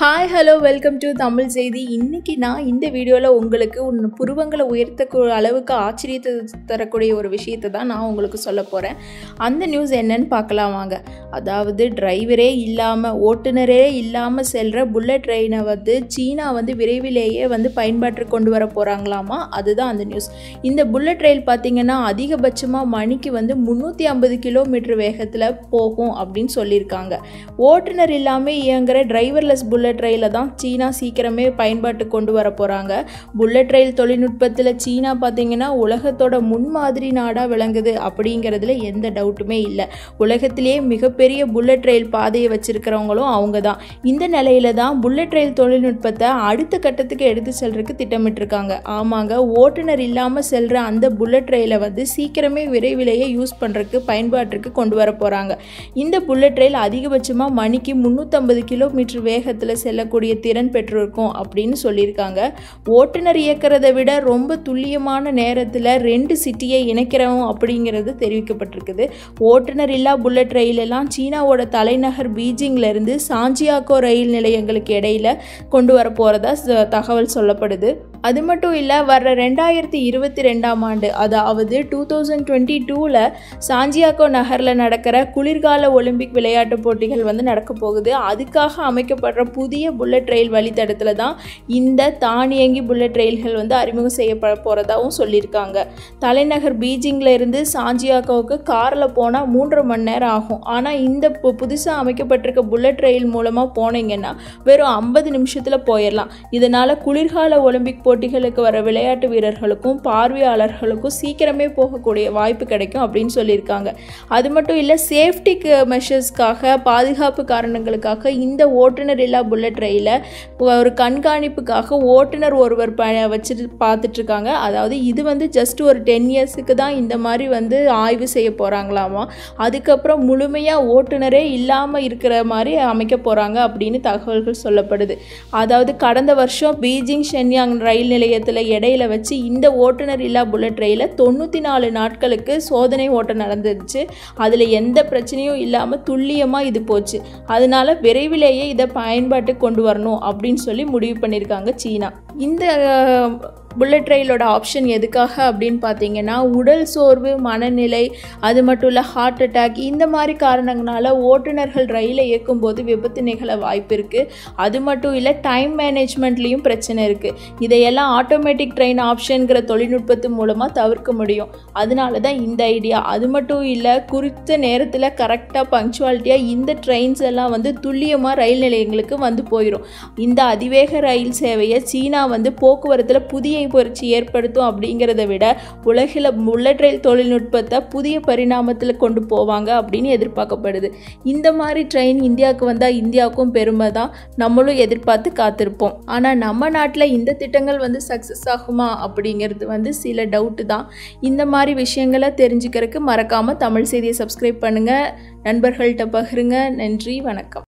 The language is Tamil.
Hi hello welcome to Tamil Seithi இன்றைக்கி நான் இந்த வீடியோவில் உங்களுக்கு உன் புருவங்களை உயர்த்த அளவுக்கு ஆச்சரியத்தை தரக்கூடிய ஒரு விஷயத்தை தான் நான் உங்களுக்கு சொல்ல போகிறேன் அந்த நியூஸ் என்னன்னு பார்க்கலாம் வாங்க. அதாவது டிரைவரே இல்லாமல் ஓட்டுநரே இல்லாமல் செல்கிற புல்லட் ட்ரெயினை வந்து சீனா வந்து விரைவிலேயே வந்து பயன்பாட்டுக்கு கொண்டு வர போகிறாங்களாமா அதுதான் அந்த நியூஸ் இந்த புல்லட் ரயில் பார்த்திங்கன்னா அதிகபட்சமாக மணிக்கு வந்து முந்நூற்றி ஐம்பது கிலோமீட்டர் வேகத்தில் போகும் அப்படின்னு சொல்லியிருக்காங்க. ஓட்டுநர் இல்லாமல் இயங்குகிற டிரைவர்லெஸ் புல்லட் ரயிலை தான் சீனா சீக்கிரமே பயன்பாட்டுக்கு கொண்டு வர போகிறாங்க புல்லட் ரயில் தொழில்நுட்பத்தில் சீனா பார்த்திங்கன்னா உலகத்தோட முன்மாதிரி நாடாக விளங்குது அப்படிங்கிறதுல எந்த டவுட்டுமே இல்லை. உலகத்திலேயே மிகப்பெரிய புல்லட் ரயில் பாதையை வச்சுருக்கிறவங்களும் அவங்க தான். இந்த நிலையில தான் புல்லட் ரயில் தொழில்நுட்பத்தை அடுத்த கட்டத்துக்கு எடுத்து செல்றதுக்கு திட்டமிட்டிருக்காங்க. ஆமாங்க ஓட்டுநர் இல்லாமல் செல்கிற அந்த புல்லட் ரயிலை வந்து சீக்கிரமே விரைவிலேயே யூஸ் பண்ணுறதுக்கு பயன்பாட்டிற்கு கொண்டு வர போகிறாங்க இந்த புல்லட் ரயில் அதிகபட்சமாக மணிக்கு முந்நூற்றம்பது கிலோமீட்டர் வேகத்தில் செல்லக்கூடிய திறன் பெற்றிருக்கும் அப்படின்னு சொல்லியிருக்காங்க. ஓட்டுநர் இயக்கிறதை விட ரொம்ப துல்லியமான நேரத்தில் ரெண்டு சிட்டியை இணைக்கிறோம் அப்படிங்கிறது தெரிவிக்கப்பட்டிருக்குது. ஓட்டுநர் இல்லா புல்லட் ரயிலெல்லாம் சீனாவோட தலைநகர் பீஜிங்லேருந்து சாஞ்சியாக்கோ ரயில் நிலையங்களுக்கு இடையில கொண்டு வர போகிறதா தகவல் சொல்லப்படுது. அது மட்டும் இல்லை வர்ற ரெண்டாயிரத்தி இருபத்தி ரெண்டாம் ஆண்டு அதாவது டூ தௌசண்ட் டுவெண்ட்டி டூவில் சாஞ்சியாக்கோ நகரில் நடக்கிற குளிர்கால ஒலிம்பிக் விளையாட்டு போட்டிகள் வந்து நடக்க போகுது. அதுக்காக அமைக்கப்படுற புதிய புல்லட் ரயில் வழித்தடத்தில் தான் இந்த தானியங்கி புல்லட் ரயில்கள் வந்து அறிமுகம் செய்யப்பட போகிறதாகவும் சொல்லியிருக்காங்க. தலைநகர் பீஜிங்கில் இருந்து சாஞ்சியாக்கோவுக்கு காரில் போனால் மூன்றரை மணி நேரம் ஆகும். ஆனால் இந்த பு புதுசாக அமைக்கப்பட்டிருக்க புல்லட் ரயில் மூலமாக போனீங்கன்னா வெறும் ஐம்பது நிமிஷத்தில் போயிடலாம் இதனால் குளிர்கால ஒலிம்பிக் போட்டிகளுக்கு வர விளையாட்டு வீரர்களுக்கும் பார்வையாளர்களுக்கும் சீக்கிரமே போகக்கூடிய வாய்ப்பு கிடைக்கும் அப்படின்னு சொல்லியிருக்காங்க. அது மட்டும் இல்லை சேஃப்டிக்கு மெஷர்ஸ்க்காக பாதுகாப்பு காரணங்களுக்காக இந்த ஓட்டுநர் இல்லா புல்லட் ரயிலை ஒரு கண்காணிப்புக்காக ஓட்டுநர் ஒருவர் ப வச்சுட்டு பார்த்துட்ருக்காங்க. அதாவது இது வந்து ஜஸ்ட் ஒரு டென் இயர்ஸுக்கு தான் இந்த மாதிரி வந்து ஆய்வு செய்ய போகிறாங்களாமா அதுக்கப்புறம் முழுமையாக ஓட்டுநரே இல்லாமல் இருக்கிற மாதிரி அமைக்க போகிறாங்க அப்படின்னு தகவல்கள் சொல்லப்படுது. அதாவது கடந்த வருஷம் பீஜிங் ஷென்யாங் ரயில் ரயில் நிலையத்தில் இடையில வச்சு இந்த ஓட்டுநர் இல்லா புல்லட் ரயிலை தொண்ணூற்றி நாலு நாட்களுக்கு சோதனை ஓட்டம் நடந்துருச்சு. அதில் எந்த பிரச்சனையும் இல்லாமல் துல்லியமாக இது போச்சு. அதனால விரைவிலேயே இதை பயன்பாட்டுக்கு கொண்டு வரணும் அப்படின்னு சொல்லி முடிவு பண்ணியிருக்காங்க சீனா. இந்த புல்லட் ரயிலோட ஆப்ஷன் எதுக்காக அப்படின்னு பார்த்தீங்கன்னா உடல் சோர்வு மனநிலை அது மட்டும் இல்லை ஹார்ட் அட்டாக் இந்த மாதிரி காரணங்களால ஓட்டுநர்கள் ரயிலை இயக்கும்போது விபத்து நிகழ வாய்ப்பு இருக்குது அது மட்டும் இல்லை டைம் மேனேஜ்மெண்ட்லேயும் பிரச்சனை இருக்குது இதையெல்லாம் ஆட்டோமேட்டிக் ட்ரெயின் ஆப்ஷனுங்கிற தொழில்நுட்பத்து மூலமாக தவிர்க்க முடியும். அதனால தான் இந்த ஐடியா அது மட்டும் இல்லை குறித்த நேரத்தில் கரெக்டாக பங்க்சுவாலிட்டியாக இந்த ட்ரெயின்ஸ் எல்லாம் வந்து துல்லியமாக ரயில் நிலையங்களுக்கு வந்து போயிடும் இந்த அதிவேக ரயில் சேவையை சீனா வந்து போக்குவரத்தில் புதிய புரட்சி ஏற்படுத்தும் அப்படிங்கிறத விட உலகில் புல்லட் ரயில் தொழில்நுட்பத்தை புதிய பரிணாமத்தில் கொண்டு போவாங்க அப்படின்னு எதிர்பார்க்கப்படுது. இந்த மாதிரி ட்ரெயின் இந்தியாவுக்கு வந்தால் இந்தியாவுக்கும் பெருமை தான் நம்மளும் எதிர்பார்த்து காத்திருப்போம். ஆனால் நம்ம நாட்டில் இந்த திட்டங்கள் வந்து சக்ஸஸ் ஆகுமா அப்படிங்கிறது வந்து சில டவுட்டு தான். இந்த மாதிரி விஷயங்களை தெரிஞ்சுக்கிறதுக்கு மறக்காமல் தமிழ் செய்தியை சப்ஸ்கிரைப் பண்ணுங்கள் நண்பர்கள்கிட்ட பகிருங்க. நன்றி வணக்கம்.